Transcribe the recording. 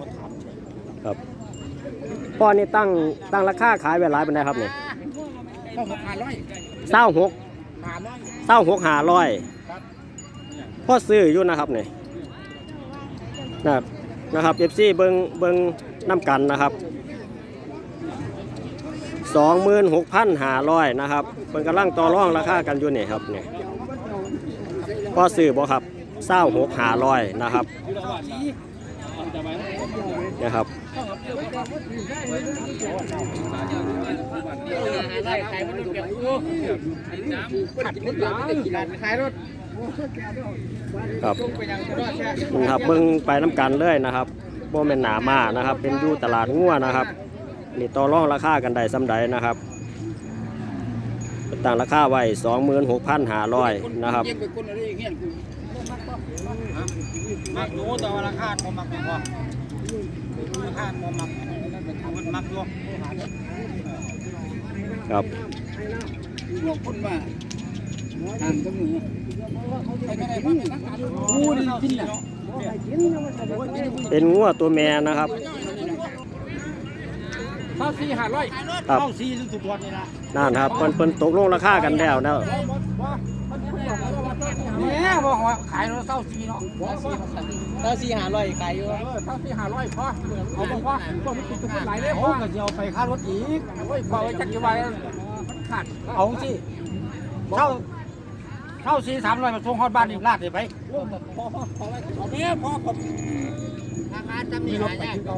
มาถามครับพ่อนี่ตั้งตั้งราคาขายไว้หลายปานใดครับนี่เข้าหกพันร้อยเศร้าหกหาร้อยเศร้าหกหาร้อยครับพ่อซื้ออยู่นะครับนี่นะครับนะครับเอฟซีเบิงเบิงน้ำกันนะครับสองหมื่นหกพันหาร้อยนะครับเพิ่นกำลังต่อรองราคากันอยู่นี่ครับนี่พ่อซื้อบ่ครับเศร้าหกหาร้อยนะครับ นะครับได้ขายมันเก็บกูขัดรถหลังไม่ได้ขี่ร้านขายรถครับไปยังรอดแค่นะครับเบิ่งไปน้ำกันเลยนะครับโบแม่นหนามานะครับ เป็นอยู่ตลาดงัวนะครับนี่ต่อรองราคากันได้สำใดนะครับตั้งราคาไว้สองหมื่นหกพันห้าร้อยนะครับ เย็นไปคนอะไรอย่างเงี้ยกูมักรู้แต่ว่าราคาพอมักไม่พอราคาพอมักมันมักอยู่ครับบอกคนว่าทานก็มือใครก็ได้บ้างกูนี่กินแหละเป็นงัวตัวแม่นะครับเข้าสี่ห้าร้อยครับเข้าสี่สุดตัวนี่ละนั่นครับเพิ่นเพิ่นตกลงราคากันแล้วนะเนี่ยบอก ว่าขายเราเศร้าสี่เนาะเราสี่หาร้อยขายอยู่เออเศร้าสี่ห้าร้อยพอเอาบอกว่าพวกนี้ติดตัวหลายเลยพ่อก็จะเอาไปค่ารถอีกโอ้ยพอไว้จักรวาลมันขาดเอาสิเช่าเช่าสี่สามร้อยมาส่งฮอดบ้านอีกลาดเลยไปพอพอพอเนี่ยพอผมราคาจำนี่รถไปที่เขา